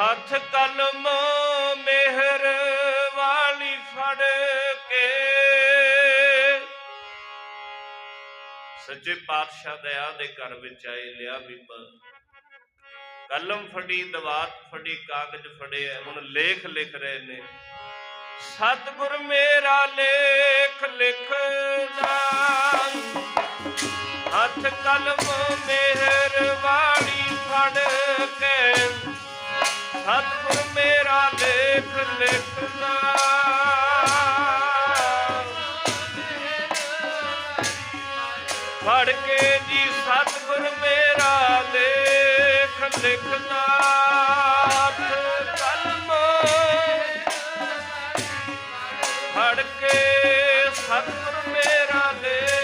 ਹੱਥ ਕਲਮ ਮਿਹਰ ਵਾਲੀ ਫੜ ਕੇ। ਸੱਚੇ ਪਾਤਸ਼ਾਹ ਦਇਆ ਦੇ ਘਰ ਵਿੱਚ ਆਏ, ਲਿਆ ਬੀਬਾ। ਕਲਮ ਫੜੀ, ਦਵਾਤ ਫੜੀ, ਕਾਗਜ਼ ਫੜੇ, ਹੁਣ ਲੇਖ ਲਿਖ ਰਹੇ ਨੇ। ਸਤਿਗੁਰ ਮੇਰਾ ਲੇਖ ਲਿਖਦਾ ਹੱਥ ਕਲਮ ਮਿਹਰ ਵਾਲੀ ਫੜ ਕੇ। ਫੜ ਕੇ ਜੀ ਸਤਿਗੁਰ ਮੇਰਾ ਲੇਖ ਲਿਖਦਾ ਹੱਥ ਕਲਮ ਫੜ ਕੇ ਸਤਿਗੁਰ ਮੇਰਾ ਲੇਖ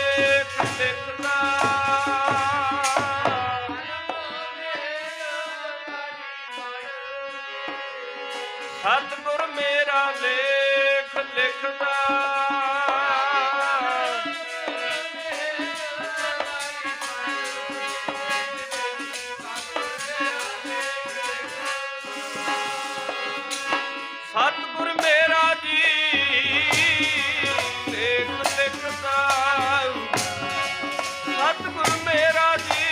ਸਤਿਗੁਰ ਮੇਰਾ ਲੇਖ ਲਿਖਦਾ। ਸਤਿਗੁਰ ਮੇਰਾ ਜੀ ਲੇਖ ਲਿਖਦਾ। ਸਤਿਗੁਰ ਮੇਰਾ ਜੀ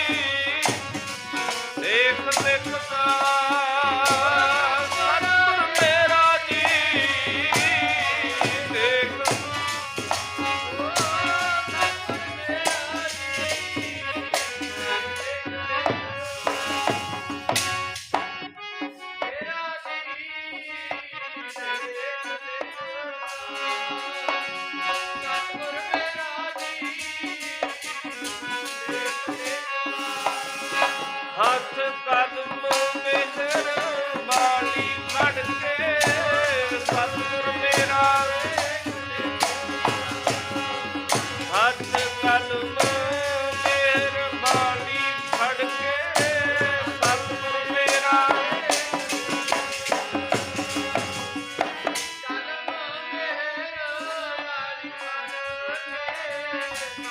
ਲੇਖ ਲਿਖਦਾ।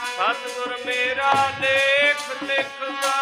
ਸਤਿਗੁਰ ਮੇਰਾ ਲੇਖ ਲਿਖਦਾ